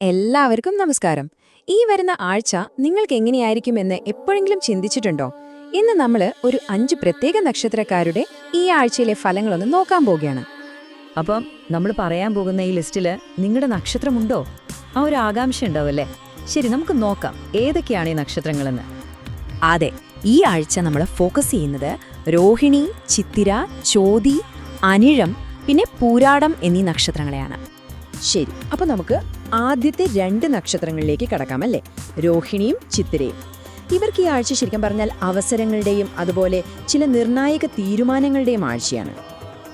എല്ലാവർക്കും നമസ്കാരം. ഈ വരുന്ന ആഴ്ച നിങ്ങൾക്ക് എങ്ങനെയായിരിക്കുമെന്ന് എപ്പോഴെങ്കിലും ചിന്തിച്ചിട്ടുണ്ടോ? ഇന്ന് നമ്മൾ ഒരു അഞ്ച് പ്രത്യേക നക്ഷത്രക്കാരുടെ ഈ ആഴ്ചയിലെ ഫലങ്ങളൊന്ന് നോക്കാൻ പോവുകയാണ്. അപ്പം നമ്മൾ പറയാൻ പോകുന്ന ഈ ലിസ്റ്റിൽ നിങ്ങളുടെ നക്ഷത്രമുണ്ടോ? ആ ഒരു ആകാംക്ഷ ഉണ്ടാവല്ലേ? ശരി നമുക്ക് നോക്കാം. ഏതൊക്കെയാണ് ഈ നക്ഷത്രങ്ങളെന്ന്? അതെ ഈ ആഴ്ച നമ്മൾ ഫോക്കസ് ചെയ്യുന്നത് രോഹിണി ചിത്തിര ചോതി അനിഴം പിന്നെ പൂരാടം എന്നീ നക്ഷത്രങ്ങളെയാണ്. ശരി അപ്പൊ നമുക്ക് ആദ്യത്തെ രണ്ട് നക്ഷത്രങ്ങളിലേക്ക് കടക്കാം അല്ലേ? രോഹിണിയും ചിത്തിരയും. ഇവർക്ക് ഈ ആഴ്ച ശരിക്കും പറഞ്ഞാൽ അവസരങ്ങളുടെയും അതുപോലെ ചില നിർണായക തീരുമാനങ്ങളുടെയും ആഴ്ചയാണ്.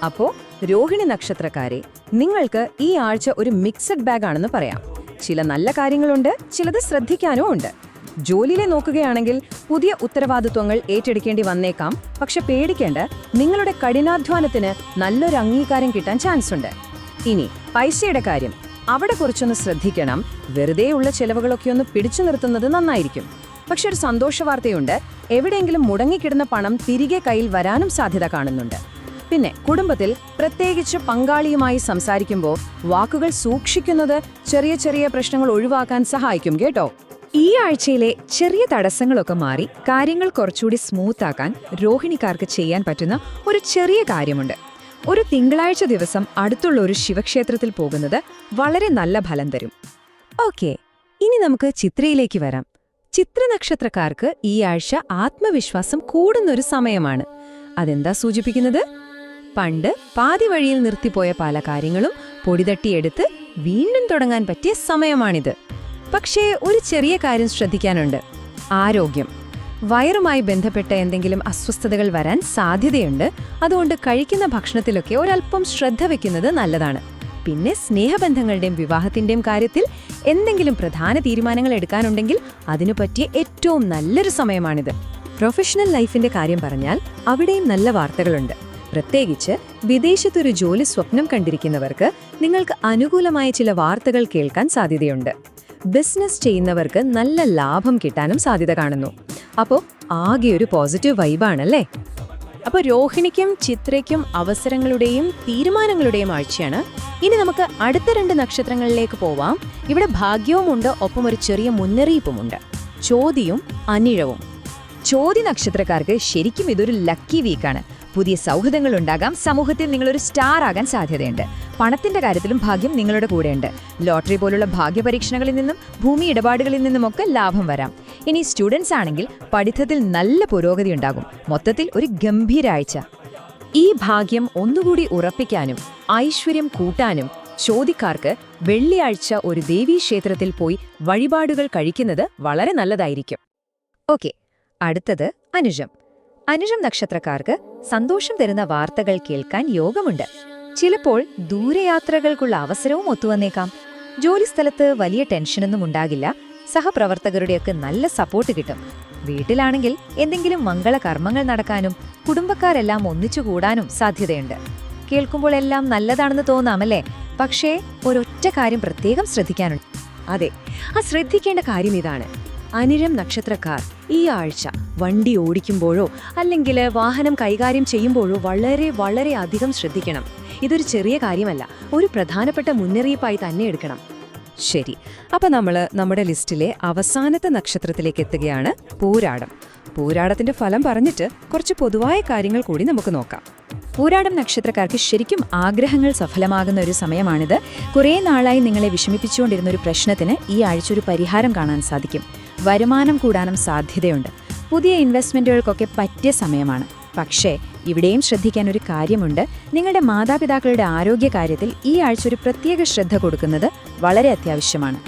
അപ്പോ രോഹിണി നക്ഷത്രക്കാരെ നിങ്ങൾക്ക് ഈ ആഴ്ച ഒരു മിക്സഡ് ബാഗ് ആണെന്ന് പറയാം. ചില നല്ല കാര്യങ്ങളുണ്ട് ചിലത് ശ്രദ്ധിക്കാനും ഉണ്ട്. ജോലിയിലെ നോക്കുകയാണെങ്കിൽ പുതിയ ഉത്തരവാദിത്വങ്ങൾ ഏറ്റെടുക്കേണ്ടി വന്നേക്കാം. പക്ഷെ പേടിക്കേണ്ട നിങ്ങളുടെ കഠിനാധ്വാനത്തിന് നല്ലൊരു അംഗീകാരം കിട്ടാൻ ചാൻസ് ഉണ്ട് ഇനി പൈസയുടെ കാര്യം. അവിടെ കുറച്ചൊന്ന് ശ്രദ്ധിക്കണം. വെറുതെയുള്ള ചെലവുകളൊക്കെ ഒന്ന് പിടിച്ചു നിർത്തുന്നത് നന്നായിരിക്കും. പക്ഷെ ഒരു സന്തോഷ വാർത്തയുണ്ട്. എവിടെയെങ്കിലും മുടങ്ങിക്കിടുന്ന പണം തിരികെ കയ്യിൽ വരാനും സാധ്യത കാണുന്നുണ്ട്. പിന്നെ കുടുംബത്തിൽ പ്രത്യേകിച്ച് പങ്കാളിയുമായി സംസാരിക്കുമ്പോൾ വാക്കുകൾ സൂക്ഷിക്കുന്നത് ചെറിയ ചെറിയ പ്രശ്നങ്ങൾ ഒഴിവാക്കാൻ സഹായിക്കും കേട്ടോ. ഈ ആഴ്ചയിലെ ചെറിയ തടസ്സങ്ങളൊക്കെ മാറി കാര്യങ്ങൾ കുറച്ചുകൂടി സ്മൂത്താക്കാൻ രോഹിണിക്കാർക്ക് ചെയ്യാൻ പറ്റുന്ന ഒരു ചെറിയ കാര്യമുണ്ട്. ഒരു തിങ്കളാഴ്ച ദിവസം അടുത്തുള്ള ഒരു ശിവക്ഷേത്രത്തിൽ പോകുന്നത് വളരെ നല്ല ഫലം തരും. ഓക്കെ ഇനി നമുക്ക് ചിത്രയിലേക്ക് വരാം. ചിത്ര നക്ഷത്രക്കാർക്ക് ഈ ആഴ്ച ആത്മവിശ്വാസം കൂടുന്നൊരു സമയമാണ്. അതെന്താ സൂചിപ്പിക്കുന്നത്? പണ്ട് പാതി വഴിയിൽ നിർത്തിപ്പോയ പല കാര്യങ്ങളും പൊടിതട്ടിയെടുത്ത് വീണ്ടും തുടങ്ങാൻ പറ്റിയ സമയമാണിത്. പക്ഷേ ഒരു ചെറിയ കാര്യം ശ്രദ്ധിക്കാനുണ്ട്. ആരോഗ്യം. വയറുമായി ബന്ധപ്പെട്ട എന്തെങ്കിലും അസ്വസ്ഥതകൾ വരാൻ സാധ്യതയുണ്ട്. അതുകൊണ്ട് കഴിക്കുന്ന ഭക്ഷണത്തിലൊക്കെ ഒരല്പം ശ്രദ്ധ വെക്കുന്നത് നല്ലതാണ്. പിന്നെ സ്നേഹബന്ധങ്ങളുടെയും വിവാഹത്തിന്റെയും കാര്യത്തിൽ എന്തെങ്കിലും പ്രധാന തീരുമാനങ്ങൾ എടുക്കാനുണ്ടെങ്കിൽ അതിനു പറ്റിയ ഏറ്റവും നല്ലൊരു സമയമാണിത്. പ്രൊഫഷണൽ ലൈഫിന്റെ കാര്യം പറഞ്ഞാൽ അവിടെയും നല്ല വാർത്തകളുണ്ട്. പ്രത്യേകിച്ച് വിദേശത്തൊരു ജോലി സ്വപ്നം കണ്ടിരിക്കുന്നവർക്ക് നിങ്ങൾക്ക് അനുകൂലമായ ചില വാർത്തകൾ കേൾക്കാൻ സാധ്യതയുണ്ട്. ബിസിനസ് ചെയ്യുന്നവർക്ക് നല്ല ലാഭം കിട്ടാനും സാധ്യത കാണുന്നു. അപ്പോൾ ആകെ ഒരു പോസിറ്റീവ് വൈബാണല്ലേ അപ്പോൾ രോഹിണിക്കും ചിത്രയ്ക്കും അവസരങ്ങളുടെയും തീരുമാനങ്ങളുടെയും ആഴ്ചയാണ്. ഇനി നമുക്ക് അടുത്ത രണ്ട് നക്ഷത്രങ്ങളിലേക്ക് പോവാം. ഇവിടെ ഭാഗ്യവുമുണ്ട് ഒപ്പം ഒരു ചെറിയ മുന്നറിയിപ്പുമുണ്ട്. ചോതിയും അനിഴവും. ചോതി നക്ഷത്രക്കാർക്ക് ശരിക്കും ഇതൊരു ലക്കി വീക്കാണ് പുതിയ സൗഹൃദങ്ങൾ ഉണ്ടാകാം. സമൂഹത്തിൽ നിങ്ങളൊരു സ്റ്റാർ ആകാൻ സാധ്യതയുണ്ട്. പണത്തിന്റെ കാര്യത്തിലും ഭാഗ്യം നിങ്ങളുടെ കൂടെയുണ്ട്. ലോട്ടറി പോലുള്ള ഭാഗ്യപരീക്ഷണങ്ങളിൽ നിന്നും ഭൂമി ഇടപാടുകളിൽ നിന്നുമൊക്കെ ലാഭം വരാം. ഇനി സ്റ്റുഡൻസ് ആണെങ്കിൽ പഠിത്തത്തിൽ നല്ല പുരോഗതി ഉണ്ടാകും. മൊത്തത്തിൽ ഒരു ഗംഭീര ആഴ്ച ഈ ഭാഗ്യം ഒന്നുകൂടി ഉറപ്പിക്കാനും ഐശ്വര്യം കൂട്ടാനും ചോദിക്കാർക്ക് വെള്ളിയാഴ്ച ഒരു ദേവീക്ഷേത്രത്തിൽ പോയി വഴിപാടുകൾ കഴിക്കുന്നത് വളരെ നല്ലതായിരിക്കും. ഓക്കെ അടുത്തത് അനുജം. അനുജം നക്ഷത്രക്കാർക്ക് സന്തോഷം തരുന്ന വാർത്തകൾ കേൾക്കാൻ യോഗമുണ്ട്. ചിലപ്പോൾ ദൂരയാത്രകൾക്കുള്ള അവസരവും ഒത്തുവന്നേക്കാം. ജോലിസ്ഥലത്ത് വലിയ ടെൻഷനൊന്നും ഉണ്ടാകില്ല. സഹപ്രവർത്തകരുടെയൊക്കെ നല്ല സപ്പോർട്ട് കിട്ടും. വീട്ടിലാണെങ്കിൽ എന്തെങ്കിലും മംഗള കർമ്മങ്ങൾ നടക്കാനും കുടുംബക്കാരെല്ലാം ഒന്നിച്ചു കൂടാനും സാധ്യതയുണ്ട്. കേൾക്കുമ്പോൾ എല്ലാം നല്ലതാണെന്ന് തോന്നാമല്ലേ? പക്ഷേ ഒരൊറ്റ കാര്യം പ്രത്യേകം ശ്രദ്ധിക്കാനുണ്ട്. അതെ ആ ശ്രദ്ധിക്കേണ്ട കാര്യം ഇതാണ്. അനിരം നക്ഷത്രക്കാർ ഈ ആഴ്ച വണ്ടി ഓടിക്കുമ്പോഴോ അല്ലെങ്കിൽ വാഹനം കൈകാര്യം ചെയ്യുമ്പോഴോ വളരെ വളരെ അധികം ശ്രദ്ധിക്കണം. ഇതൊരു ചെറിയ കാര്യമല്ല ഒരു പ്രധാനപ്പെട്ട മുന്നറിയിപ്പായി തന്നെ എടുക്കണം. ശരി. അപ്പം നമ്മൾ നമ്മുടെ ലിസ്റ്റിലെ അവസാനത്തെ നക്ഷത്രത്തിലേക്ക് എത്തുകയാണ് പൂരാടം. പൂരാടത്തിന്റെ ഫലം പറഞ്ഞിട്ട് കുറച്ച് പൊതുവായ കാര്യങ്ങൾ കൂടി നമുക്ക് നോക്കാം. പൂരാടം നക്ഷത്രക്കാർക്ക് ശരിക്കും ആഗ്രഹങ്ങൾ സഫലമാകുന്ന ഒരു സമയമാണിത്. കുറേ നാളായി നിങ്ങളെ വിഷമിപ്പിച്ചുകൊണ്ടിരുന്ന ഒരു പ്രശ്നത്തിന് ഈ ആഴ്ച ഒരു പരിഹാരം കാണാൻ സാധിക്കും. വരുമാനം കൂടാനും സാധ്യതയുണ്ട്. പുതിയ ഇൻവെസ്റ്റ്മെന്റുകൾക്കൊക്കെ പറ്റിയ സമയമാണ്. പക്ഷേ ഇവിടെയും ശ്രദ്ധിക്കാൻ ഒരു കാര്യമുണ്ട്. നിങ്ങളുടെ മാതാപിതാക്കളുടെ ആരോഗ്യ കാര്യത്തിൽ ഈ ആഴ്ച ഒരു പ്രത്യേക ശ്രദ്ധ കൊടുക്കുന്നത് വളരെ അത്യാവശ്യമാണ്.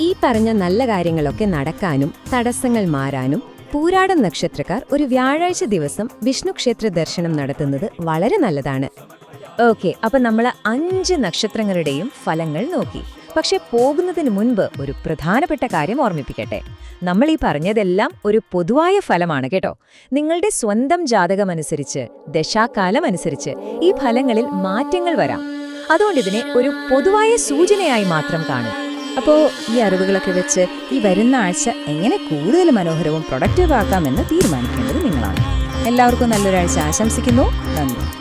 ഈ പറഞ്ഞ നല്ല കാര്യങ്ങളൊക്കെ നടക്കാനും തടസ്സങ്ങൾ മാറാനും പൂരാടം നക്ഷത്രക്കാർ ഒരു വ്യാഴാഴ്ച ദിവസം വിഷ്ണു ക്ഷേത്ര ദർശനം നടത്തുന്നത് വളരെ നല്ലതാണ്. ഓക്കെ അപ്പൊ നമ്മൾ അഞ്ച് നക്ഷത്രങ്ങളുടെയും ഫലങ്ങൾ നോക്കി. പക്ഷെ പോകുന്നതിന് മുൻപ് ഒരു പ്രധാനപ്പെട്ട കാര്യം ഓർമ്മിപ്പിക്കട്ടെ. നമ്മൾ ഈ പറഞ്ഞതെല്ലാം ഒരു പൊതുവായ ഫലമാണ് കേട്ടോ. നിങ്ങളുടെ സ്വന്തം ജാതകമനുസരിച്ച് ദശാകാലം അനുസരിച്ച് ഈ ഫലങ്ങളിൽ മാറ്റങ്ങൾ വരാം. അതുകൊണ്ട് ഇതിനെ ഒരു പൊതുവായ സൂചനയായി മാത്രം കാണും. അപ്പോൾ ഈ അറിവുകളൊക്കെ വെച്ച് ഈ വരുന്ന ആഴ്ച എങ്ങനെ കൂടുതൽ മനോഹരവും പ്രൊഡക്റ്റീവ് ആക്കാമെന്ന് തീരുമാനിക്കേണ്ടത് നിങ്ങളാണ്. എല്ലാവർക്കും നല്ലൊരാഴ്ച ആശംസിക്കുന്നു. നന്ദി.